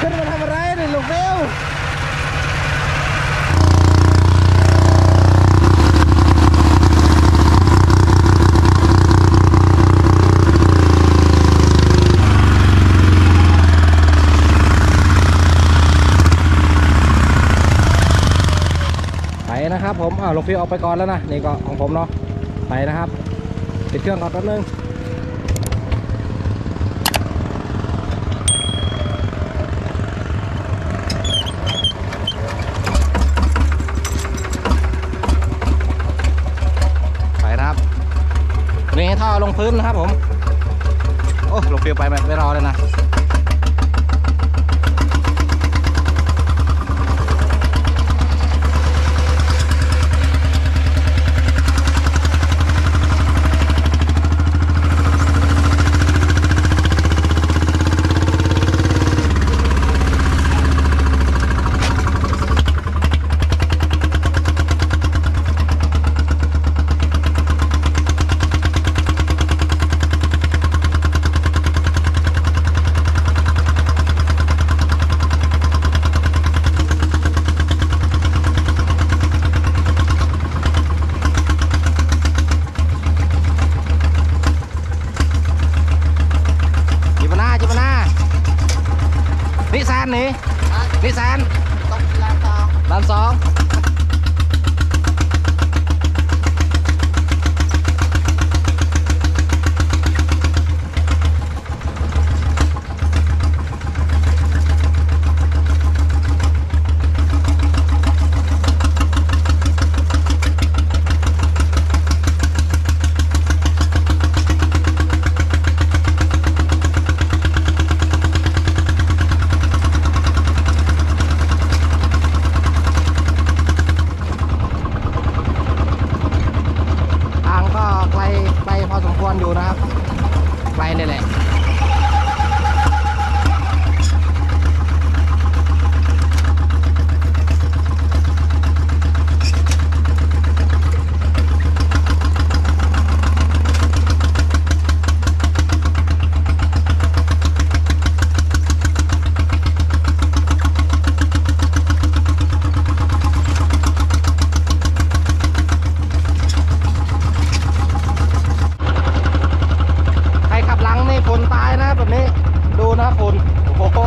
ขึ้นมาทำอะไรนี่ลูกเร็วไปนะครับผมอ้าวลูกฟิวออกไปก่อนแล้วนะ นี่ก็ของผมเนาะ ไปนะครับ ปิดเครื่องก่อนแป๊บนึง ไปนะครับ ท่าลงพื้นนะครับผม โอ้ลงฟิวไปแบบไม่รอเลยนะ จิบนาจิบนานี่แซนนี่นี่แซน ต้องลาต่อ ลานสองทางก็ไกล ไปพอสมควรอยู่นะครับ ไปเลยแหละ ใครขับหลังนี่ฝนตายนะแบบนี้ ดูนะฝนโอ้โห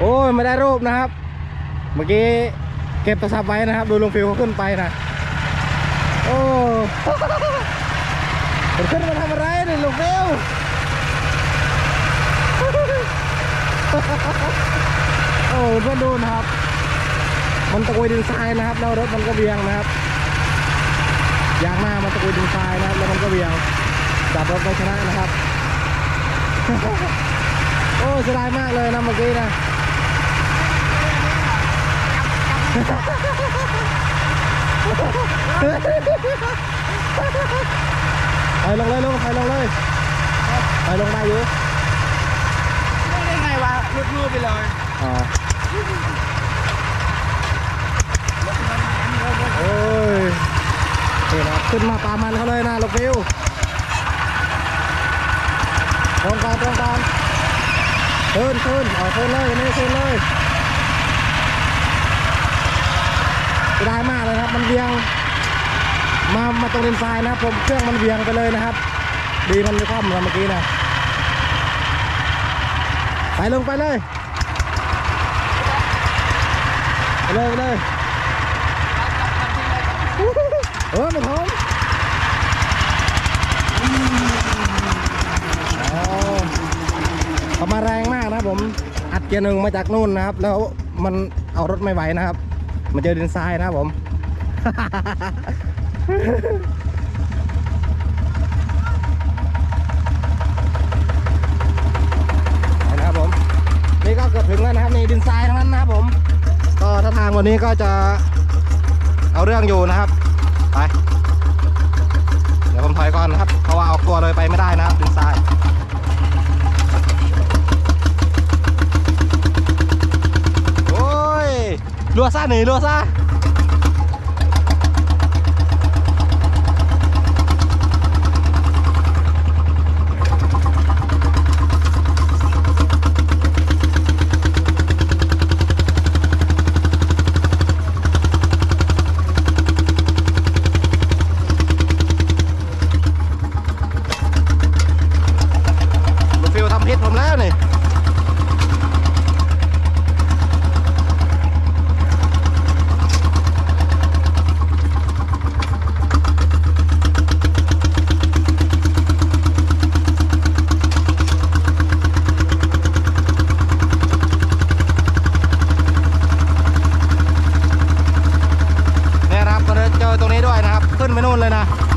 โอ้ยไม่ได้รูปนะครับ เมื่อกี้ เก็บโทรศัพท์ไว้นะครับ ดูลงฟิวเขาขึ้นไปนะโอ้มันขึ้นมาทำอะไรนี่ลงฟิวโอ้เพื่อนดูนะครับ มันตะกุยดินทรายนะครับ แล้วรถมันก็เบียงนะครับยางหน้ามันตะกุยดินทรายนะครับ แล้วมันก็เบียงจับรถไปชนะนะครับ โอ้เสียดายมากเลยนะเมื่อกี้นะ ไปลงเลยลงไปลงเลยไปลงได้อยู่ไม่ได้ไงวะลุดรูไปเลยอ๋อโอ้ยเห็นครับขึ้นมาตามมันเขาเลยนะลูกฟิวตรงก่อนตรงก่อนขึ้นขึ้นเอาขึ้นเลยนี่ขึ้นเลย เสียดายมากเลยครับ มันเวียง มามาตรงเลนซ้ายนะครับผมเครื่องมันเวียงไปเลยนะครับ ดีมันไม่คว่ำเราเมื่อกี้นะไปลงไปเลยไปเลยไปเลยเออมันพร้อมอ๋อเขามาแรงมากนะครับผมอัดเกียร์หนึ่งมาจากนู่นนะครับ แล้วมันเอารถไม่ไหวนะครับ มันเจอดินทรายนะครับผม นะครับผม นี่ก็เกือบถึงแล้วนะครับนี่ดินทรายทั้งนั้นนะครับผม ก็ถ้าทางวันนี้ก็จะเอาเรื่องอยู่นะครับ ไป เดี๋ยวผมถอยก่อนนะครับ เพราะว่าเอาตัวเลยไปไม่ได้นะครับดินทราย โอ้ย รัวซ่าหนีรัวซ่าลูกฟิวทำพิษผมแล้วนี่ เนี่ยนะครับก็เจอตรงนี้ด้วยนะครับ ขึ้นไปนู่นเลยนะ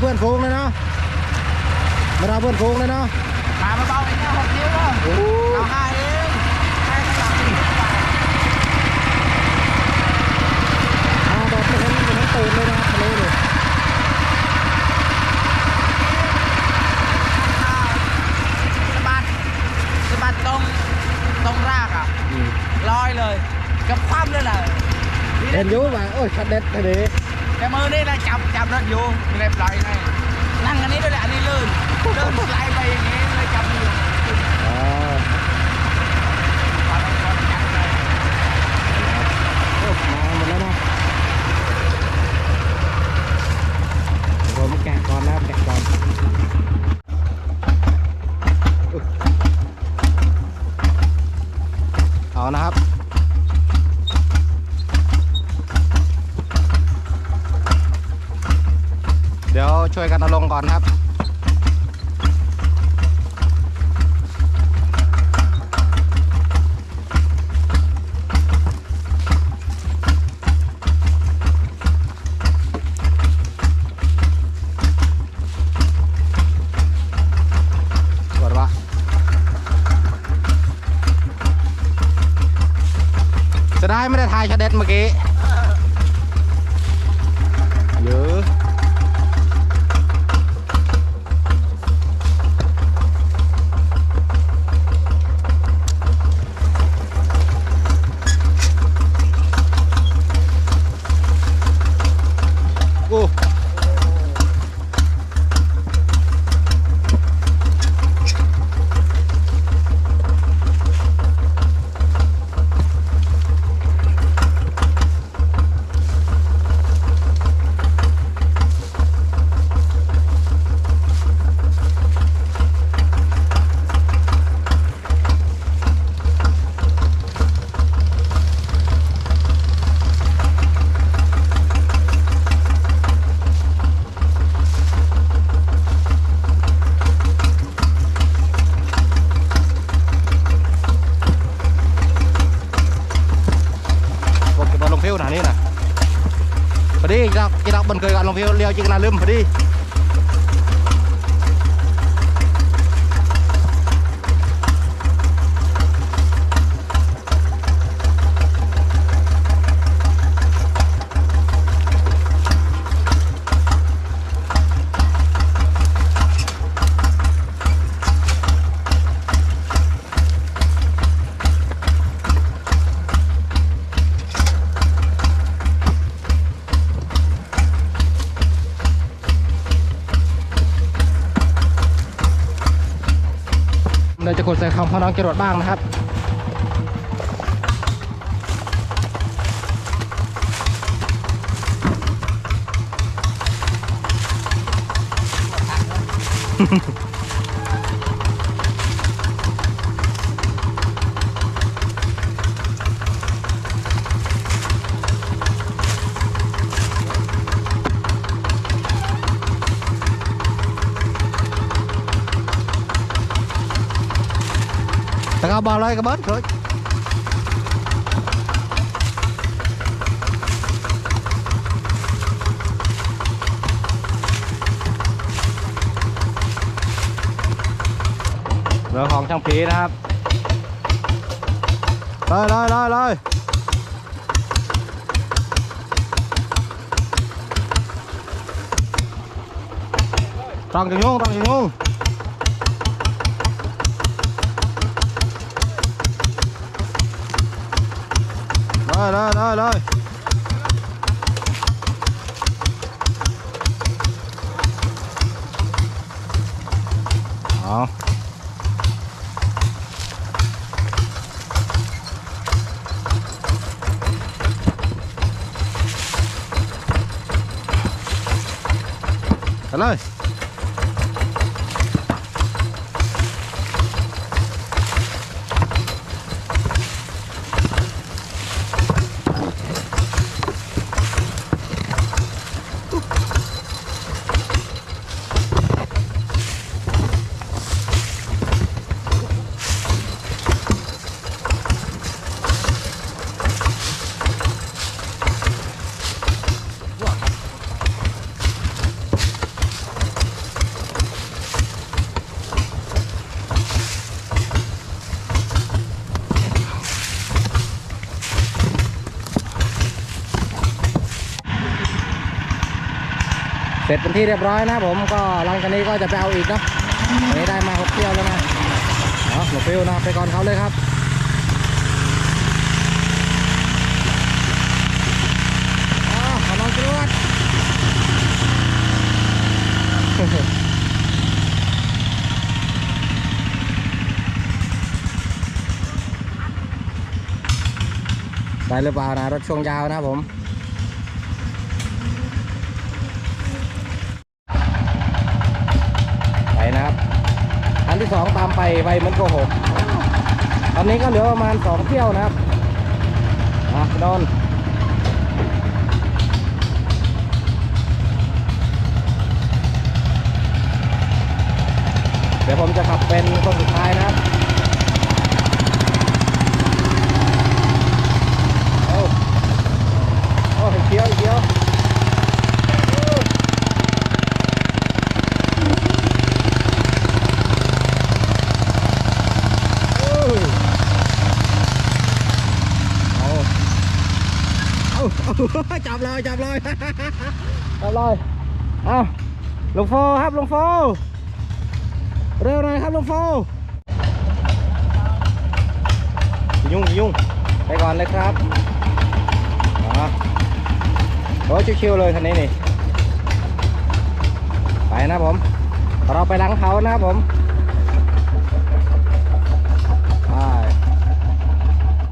เพื่อนฟูงเลยเนาะไม่รอเพื่อนฟูงเลยเนาะมาเบาๆเองนะหกนิ้วเนาะโอ้โหเอาห้าเองให้ข้างหลังสี่สิบบาทอ่าแบบไม่เห็นไม่เห็นตูนเลยนะครับทะเลเลยสะบัดสะบัดตรงตรงรากอะอืมลอยเลย กับคว่ำเลยแหละเห็นอยูว่าโอ้ยชัดเด็ดทะเล แต่มือนี่นะจับจับรถอยู่ไม่ได้ปล่อยไงนั่งอันนี้ด้วยแหละอันนี้ลื่น ไม่ได้ทายชาเด็ดเมื่อกี้ บนเคยกันลงเพียวเลี้ยวจิกนาลืมพอดี เราจะกดใส่คำพ่อน้องจรวดบ้างนะครับแต่ก็บอล เลยก็เบิร์ดเลยเรือของช่างผีนะครับ เลยเลยเลยเลยต้องจังยุ่งต้องจังยุ่ง เลยเลย ที่เรียบร้อยนะผมก็หลังจากนี้ก็จะไปเอาอีกเนาะวันนี้ได้มาหกเที่ยวแล้วนะเอาหลบฟิวนะไปก่อนเขาเลยครับอ๋อขอลองจรวดได้หรือเปล่านะรถช่วงยาวนะผม ไปนะครับ อันที่สองตาม ไปไปเหมือนโกหกตอนนี้ก็เหลือประมาณสองเที่ยวนะครับอะนอนเดี๋ยวผมจะขับเป็นคนสุดท้ายนะครับ โอ้โอ้เขียวเขียวโอ้เอาเอาเอา จับเลยจับเลยจับเลยเอาลงโฟครับลงโฟเร็วหน่อยครับลงโฟยุ่งยุ่งไปก่อนเลยครับโอ้ชิวๆเลยคันนี้นี่ไปนะผมเราไปหลังเขานะครับผม